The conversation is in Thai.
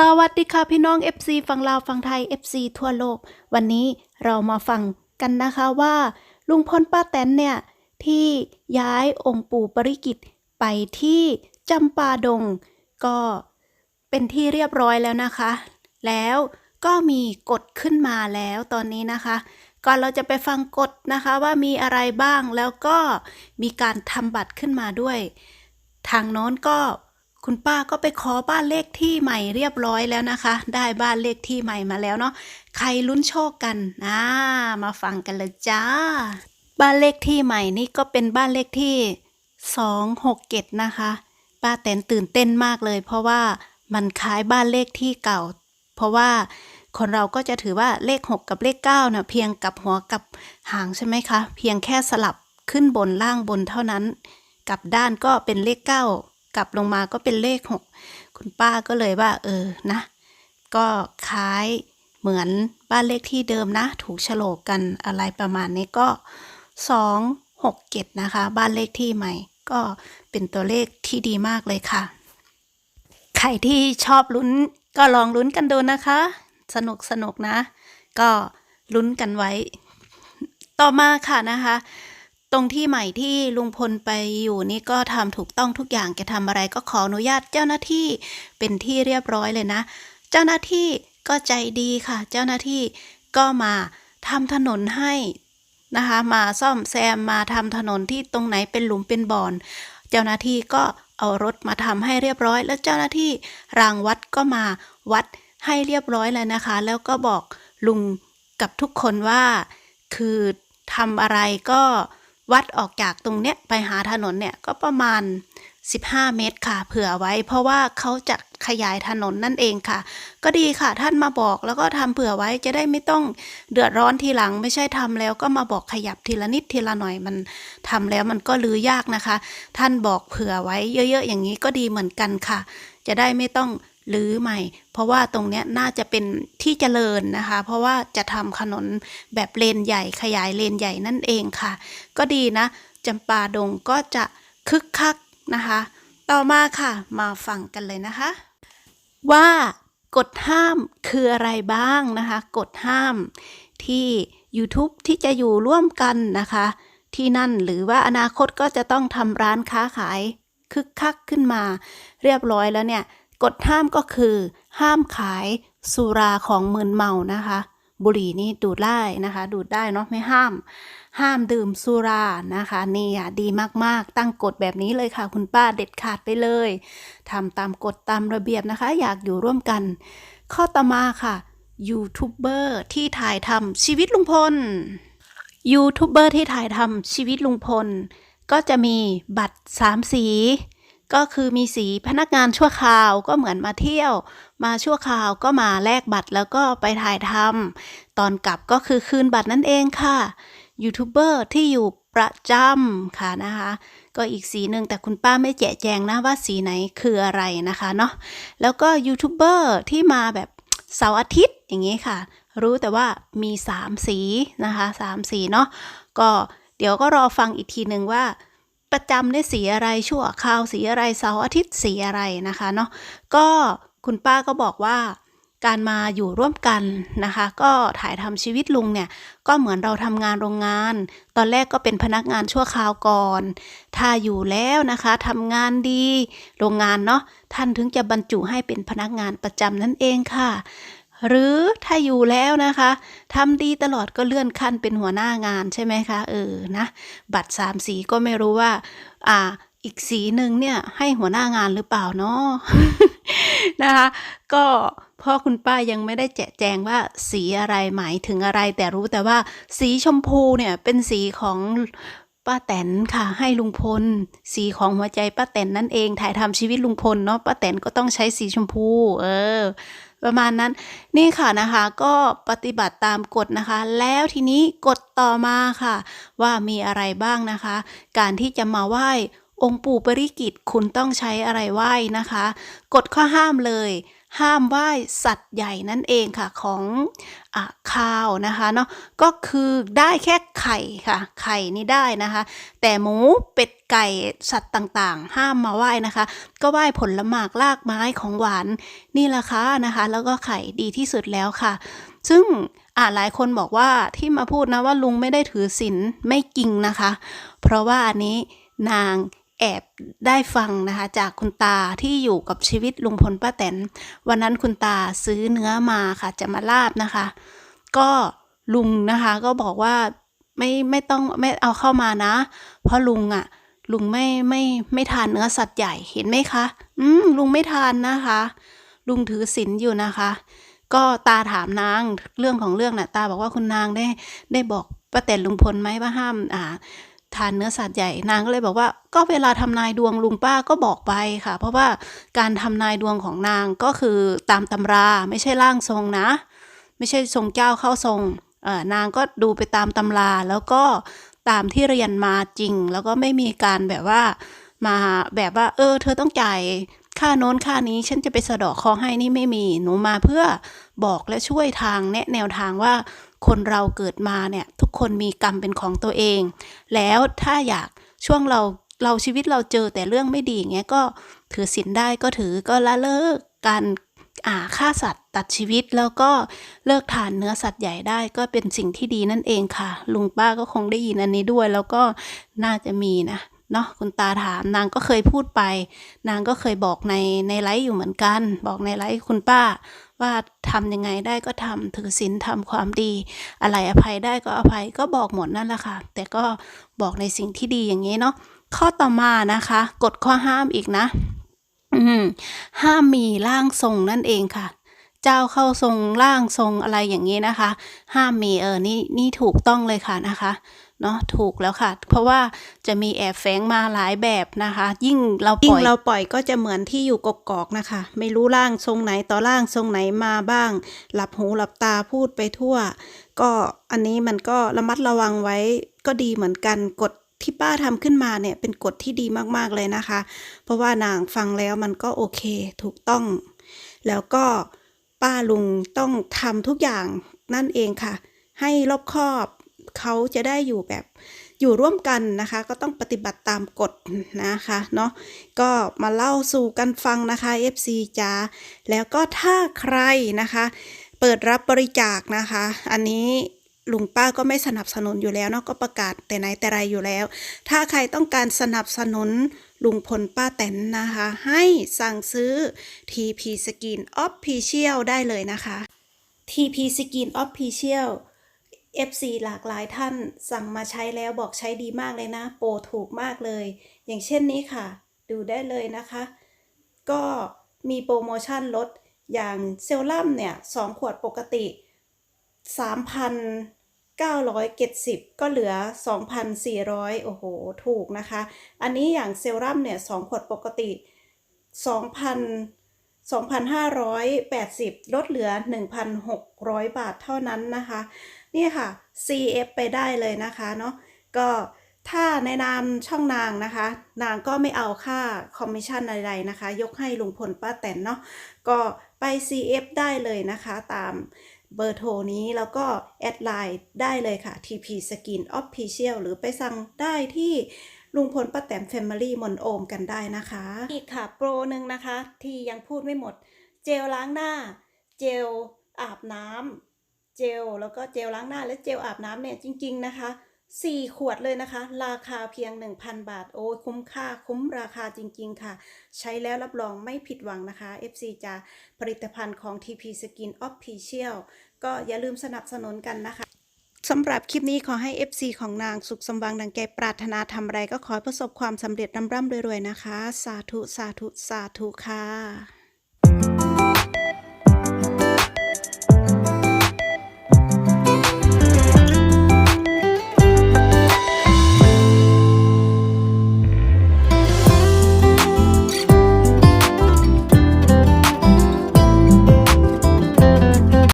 สวัสดีค่ะพี่น้อง FC ฝั่งลาวฝั่งไทย FC ทั่วโลก วันนี้เรามาฟังกันนะคะว่า ลุงพลป้าแตนเนี่ย ที่ย้ายองค์ปู่ปริกิตไปที่จำปาดง ก็เป็นที่เรียบร้อยแล้วนะคะ แล้วก็มีกฎขึ้นมาแล้วตอนนี้นะคะ ก่อนเราจะไปฟังกฎนะคะว่ามีอะไรบ้างแล้วก็มีการทำบัตรขึ้นมาด้วย ทางโน้นก็ คุณป้าก็ไปขอบ้านเลขที่ใหม่เรียบร้อยแล้วนะคะ ได้บ้านเลขที่ใหม่มาแล้วเนาะใครลุ้นโชคกันนะมาฟังกันเลยจ้า บ้านเลขที่ใหม่นี่ก็เป็นบ้านเลขที่สองหกเจ็ดนะคะ ป้าแตนตื่นเต้นมากเลย เพราะว่ามันคล้ายบ้านเลขที่เก่า เพราะว่าคนเราก็จะถือว่าเลข 6 กับเลข9นะเพียงกับหัวกับหางใช่ไหมคะ เพียงแค่สลับขึ้นบนล่างบนเท่านั้น กับด้านก็เป็นเลข 9 กลับลงมาก็เป็นเลข6คุณป้าก็เลยว่า เออนะ ก็คล้ายเหมือนบ้านเลขที่เดิมนะ ถูกโฉลกกันอะไรประมาณนี้ก็2 6 7นะคะ บ้านเลขที่ใหม่ ก็เป็นตัวเลขที่ดีมากเลยค่ะ ใครที่ชอบลุ้นก็ลองลุ้นกันดูนะคะ สนุกสนุกนะ ก็ลุ้นกันไว้ ต่อมาค่ะนะคะ ตรงที่ใหม่ที่ลุงพลไปอยู่นี่ก็ทำถูกต้องทุกอย่างแกทำอะไรก็ขออนุญาตเจ้าหน้าที่เป็นที่เรียบร้อยเลยนะ เจ้าหน้าที่ก็ใจดีค่ะ เจ้าหน้าที่ก็มาทำถนนให้นะคะ มาซ่อมแซมมาทำถนนที่ตรงไหนเป็นหลุมเป็นบ่อน เจ้าหน้าที่ก็เอารถมาทำให้เรียบร้อย แล้วเจ้าหน้าที่รางวัดก็มาวัดให้เรียบร้อยเลยนะคะ แล้วก็บอกลุงกับทุกคนว่า คือทำอะไรก็ วัดออกจากตรงเนี้ยไปหาถนนเนี่ยก็ประมาณ 15 เมตรค่ะ เผื่อไว้ เพราะว่าเขาจะขยายถนนนั่นเองค่ะ ก็ดีค่ะท่านมาบอกแล้วก็ทำเผื่อไว้จะได้ไม่ต้องเดือดร้อนทีหลัง ไม่ใช่ทำแล้วก็มาบอกขยับทีละนิดทีละหน่อยมันทำแล้วมันก็ลือยากนะคะ ท่านบอกเผื่อไว้เยอะๆอย่างนี้ก็ดีเหมือนกันค่ะ จะได้ไม่ต้อง รื้อใหม่ เพราะว่าตรงเนี้ยน่าจะเป็นที่เจริญนะคะ เพราะว่าจะทำถนนแบบเลนใหญ่ขยายเลนใหญ่นั่นเองค่ะ ก็ดีนะจำปาดงก็จะคึกคักนะคะ ต่อมาค่ะ มาฟังกันเลยนะคะ ว่ากฎห้ามคืออะไรบ้างนะคะกฎห้ามที่ YouTube ที่จะอยู่ร่วมกันนะคะ ที่นั่นหรือว่าอนาคตก็จะต้องทำร้านค้าขายคึกคักขึ้นมา เรียบร้อยแล้วเนี่ย กฎห้ามก็คือ ห้ามขายสุราของมึนเมานะคะ บุหรี่นี่ดูดได้นะคะ ดูดได้เนาะไม่ห้าม ห้ามดื่มสุรานะคะนี่อะดีมากๆ ตั้งกฎแบบนี้เลยค่ะ คุณป้าเด็ดขาดไปเลยทำตามกฎตามระเบียบนะคะ อยากอยู่ร่วมกัน ข้อต่อมาค่ะยูทูบเบอร์ที่ถ่ายทำชีวิตลุงพลยูทูบเบอร์ที่ถ่ายทำชีวิตลุงพล ก็จะมีบัตรสามสี ก็คือมีสีพนักงานชั่วคราวก็เหมือนมาเที่ยว มาชั่วคราวก็มาแลกบัตรแล้วก็ไปถ่ายทำตอนกลับก็คือคืนบัตรนั่นเองค่ะยูทูบเบอร์ที่อยู่ประจำค่ะนะคะ ก็อีกสีหนึ่งแต่คุณป้าไม่แจกแจงนะว่าสีไหนคืออะไรนะคะเนาะแล้วก็ยูทูบเบอร์ที่มาแบบเสาร์อาทิตย์อย่างนี้ค่ะ รู้แต่ว่ามี 3 สีนะคะ 3 สีเนาะก็เดี๋ยวก็รอฟังอีกทีหนึ่งว่า ประจำได้สีอะไรชั่วคราวสีอะไรเสาร์อาทิตย์สีอะไรนะคะเนาะก็คุณป้าก็บอกว่าการมาอยู่ร่วมกันนะคะ ก็ถ่ายทำชีวิตลุงเนี่ย ก็เหมือนเราทำงานโรงงาน ตอนแรกก็เป็นพนักงานชั่วคราวก่อน ถ้าอยู่แล้วนะคะทำงานดีโรงงานเนาะท่านถึงจะบรรจุให้เป็นพนักงานประจำนั่นเองค่ะ หรือถ้าอยู่แล้วนะคะทำดีตลอดก็เลื่อนขั้นเป็นหัวหน้างานใช่ไหมคะเออนะบัตรสามสีก็ไม่รู้ว่า อ่า อีกสีหนึ่งเนี่ยให้หัวหน้างานหรือเปล่าเนาะนะคะก็พ่อคุณป้ายังไม่ได้แจกแจงว่าสีอะไรหมายถึงอะไร แต่รู้แต่ว่าสีชมพูเนี่ยเป็นสีของ ป้าแตนค่ะ ให้ลุงพล สีของหัวใจป้าแตนนั่นเองถ่ายทำชีวิตลุงพลเนาะป้าแตนก็ต้องใช้สีชมพู เออ ประมาณนั้น นี่ค่ะนะคะ ก็ปฏิบัติตามกฎนะคะ แล้วทีนี้กฎต่อมาค่ะ ว่ามีอะไรบ้างนะคะ การที่จะมาไหว้องค์ปู่ปริกิตคุณต้องใช้อะไรไหว้นะคะ กฎข้อห้ามเลย ห้ามไหว้สัตว์ใหญ่นั่นเองค่ะของอ่าข้าวนะคะเนาะก็คือได้แค่ไข่ค่ะไข่นี่ได้นะคะ แต่หมูเป็ดไก่สัตว์ต่างๆ ห้ามมาไหว้นะคะ ก็ไหว้ผลหมากลากไม้ของหวานนี่แหละค่ะนะคะ แล้วก็ไข่ดีที่สุดแล้วค่ะ ซึ่งอ่าหลายคนบอกว่าที่มาพูดนะว่าลุงไม่ได้ถือศีลไม่จริงนะคะ เพราะว่าอันนี้นาง แอบได้ฟังนะคะ จากคุณตาที่อยู่กับชีวิตลุงพลป้าแตน วันนั้นคุณตาซื้อเนื้อมาค่ะจะมาลาบนะคะ ก็ลุงนะคะก็บอกว่าไม่ไม่ต้องไม่เอาเข้ามานะ เพราะลุงอะ่ะลุงไม่ไม่ไม่ทานเนื้อสัตว์ใหญ่เห็นไหมคะ อืมลุงไม่ทานนะคะ ลุงถือศีลอยู่นะคะ ก็ตาถามนางเรื่องของเรื่องน่ะ ตาบอกว่าคุณนางได้ได้บอกป้าแตนลุงพลไหมว่าห้ามอ่า ทานเนื้อสัตว์ใหญ่นางก็เลยบอกว่า ก็เวลาทำนายดวงลุงป้าก็บอกไปค่ะ เพราะว่าการทำนายดวงของนางก็คือตามตำราไม่ใช่ร่างทรงนะ ไม่ใช่ทรงเจ้าเข้าทรงนางก็ดูไปตามตำราแล้วก็ตามที่เรียนมาจริง แล้วก็ไม่มีการแบบว่ามาแบบว่า เออ เธอต้องจ่ายค่าโน้นค่านี้ฉันจะไปสะดอกคอให้นี่ไม่มี หนูมาเพื่อบอกและช่วยทางแนะแนวทางว่า คนเราเกิดมาเนี่ยทุกคนมีกรรมเป็นของตัวเอง แล้วถ้าอยากช่วงเราเราชีวิตเราเจอแต่เรื่องไม่ดีอย่างเงี้ยก็ถือศีลได้ก็ถือก็ละเลิกการอ่าฆ่าสัตว์ตัดชีวิตแล้วก็เลิกทานเนื้อสัตว์ใหญ่ได้ก็เป็นสิ่งที่ดีนั่นเองค่ะ ลุงป้าก็คงได้ยินอันนี้ด้วย แล้วก็น่าจะมีนะเนาะคุณตาถามนางก็เคยพูดไป นางก็เคยบอกในในไลฟ์อยู่เหมือนกัน บอกในไลฟ์คุณป้า ว่าทำยังไงได้ก็ทำถือศีลทำความดี อะไรอภัยได้ก็อภัยก็บอกหมดนั่นแหละค่ะ แต่ก็บอกในสิ่งที่ดีอย่างนี้เนาะข้อต่อมานะคะกฎข้อห้ามอีกนะห้ามมีร่างทรงนั่นเองค่ะ เจ้าเข้าทรงร่างทรงอะไรอย่างนี้นะคะ ห้ามมีเออนี่นี่ถูกต้องเลยค่ะนะคะ เนาะถูกแล้วค่ะ เพราะว่าจะมีแอบแฝงมาหลายแบบนะคะ ยิ่งเราปล่อยเราปล่อยก็จะเหมือนที่อยู่กกอกนะคะ ไม่รู้ร่างทรงไหนต่อร่างทรงไหนมาบ้าง หลับหูหลับตาพูดไปทั่ว ก็อันนี้มันก็ระมัดระวังไว้ก็ดีเหมือนกันกฎที่ป้าทำขึ้นมาเนี่ยเป็นกฎที่ดีมากๆเลยนะคะ เพราะว่านางฟังแล้วมันก็โอเคถูกต้อง แล้วก็ป้าลุงต้องทำทุกอย่างนั่นเองค่ะ ให้รอบคอบ เขาจะได้อยู่แบบอยู่ร่วมกันนะคะ ก็ต้องปฏิบัติตามกฎนะคะเนาะก็มาเล่าสู่กันฟังนะคะ FC จ้าแล้วก็ถ้าใครนะคะ เปิดรับบริจาคนะคะ อันนี้ลุงป้าก็ไม่สนับสนุนอยู่แล้วเนาะก็ประกาศแต่ไหนแต่ไรอยู่แล้ว ถ้าใครต้องการสนับสนุนลุงพลป้าแตนนะคะ ให้สั่งซื้อ TP Skin Official ได้เลยนะคะ TP Skin Official FC หลากหลายท่านสั่งมาใช้แล้วบอกใช้ดีมากเลยนะ โปรถูกมากเลย อย่างเช่นนี้ค่ะ ดูได้เลยนะคะ ก็มีโปรโมชั่นลดอย่างเซรั่มเนี่ย2ขวดปกติ 3,970 ก็เหลือ 2,400 โอ้โห ถูกนะคะ อันนี้อย่างเซรั่มเนี่ย2ขวดปกติ 2,000 2,580 ลดเหลือ 1,600 บาทเท่านั้นนะคะ นี่ค่ะ CF ไปได้เลยนะคะเนาะก็ถ้าในนามช่องนางนะคะ นางก็ไม่เอาค่าคอมมิชชั่นอะไรๆนะคะ ยกให้ลุงพลป้าแตนเนาะก็ไป CF ได้เลยนะคะตามเบอร์โทรนี้แล้วก็แอดไลน์ได้เลยค่ะ TP Skin Official หรือไปสั่งได้ที่ลุงพลป้าแตม Family มนโอมกันได้นะคะ อีกค่ะ โปรหนึ่งนะคะ ที่ยังพูดไม่หมด เจลล้างหน้า เจลอาบน้ำ เจลแล้วก็เจลล้างหน้าและเจลอาบน้ำเนี่ยจริง ๆ นะคะ 4 ขวดเลยนะคะ ราคาเพียง 1,000 บาท โอ้คุ้มค่าคุ้มราคาจริง ๆ ค่ะ ใช้แล้วรับรองไม่ผิดหวังนะคะ FC จะผลิตภัณฑ์ของ TP Skin Official ก็อย่าลืมสนับสนุนกันนะคะสำหรับคลิปนี้ขอให้ FC ของนางสุขสมหวังดังแกปรารถนาทำอะไรก็ขอประสบความสำเร็จร่ำร่ำรวยๆนะคะ สาธุ สาธุ สาธุค่ะ